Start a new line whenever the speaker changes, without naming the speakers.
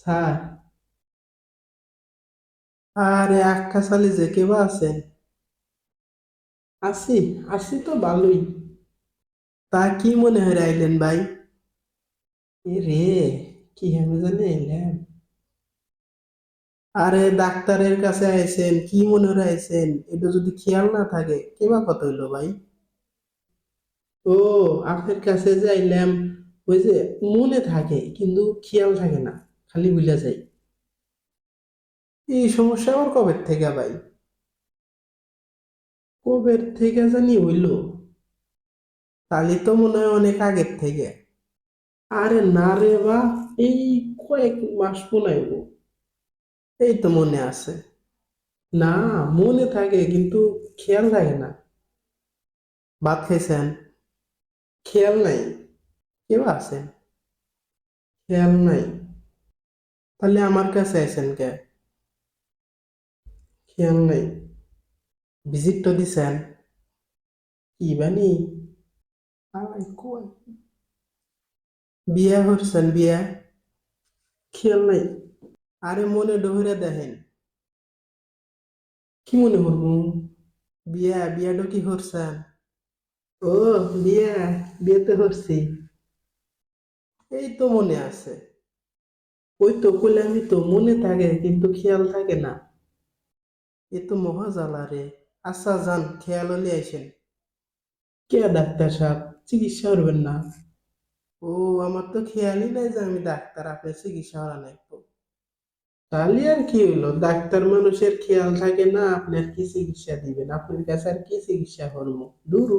Sir. আরে আক্কা সালি যে কেবা আছি? আছি তো ভালোই তা কি মনে হয় আইলেন ভাই? রে কি আমি জানি এলাম আরে, ডাক্তারের কাছে আইছেন, কি মনে হয় আইছেন? এটা যদি খেয়াল না থাকে কেবা কত হইল ভাই? ও, আপনার কাছে যে আইলাম ওই যে মনে থাকে, কিন্তু খেয়াল থাকে না। খালি ভুলে যাই। এই সমস্যা আমার কবে থেকে ভাই? কবে থেকে জানি হইল। তাহলে তো মনে হয় অনেক আগের থেকে। আরে না রে বা, এই কয়েক মাস মনে এই তো মনে আছে। না, মনে থাকে কিন্তু খেয়াল থাকে না। ভাত খাইছেন? খেয়াল নাই। কেউ আছেন? খেয়াল নাই। তাহলে আমার কাছে আইছেন কে? খেয়াল নাই। ভিজিট তো দিছেন। কি বানি বিয়া করছেন, বিয়া? খেয়াল নাই। আরে মনে ডহরে দেখেন। কি মনে করব? বিয়া বিয়াটা কি করছেন? ও, বিয়া, বিয়েতে করছি। এই তো মনে আছে। ওই তো কইলে আমি তো মনে থাকে, কিন্তু খেয়াল থাকে না। এ তো মহা জ্বালা রে আচ্ছা যান খেয়াল হলে আইসেন। কে ডাক্তার সাহেব? চিকিৎসা করবেন না? ও, আমার তো খেয়ালই নাই যে আমি ডাক্তার আপনি চিকিৎসা করা একটু তাহলে আর কি হলো ডাক্তার মানুষের খেয়াল থাকে না, আপনার কি চিকিৎসা দিবেন? আপনার কাছে আর কি চিকিৎসা করব? দূর।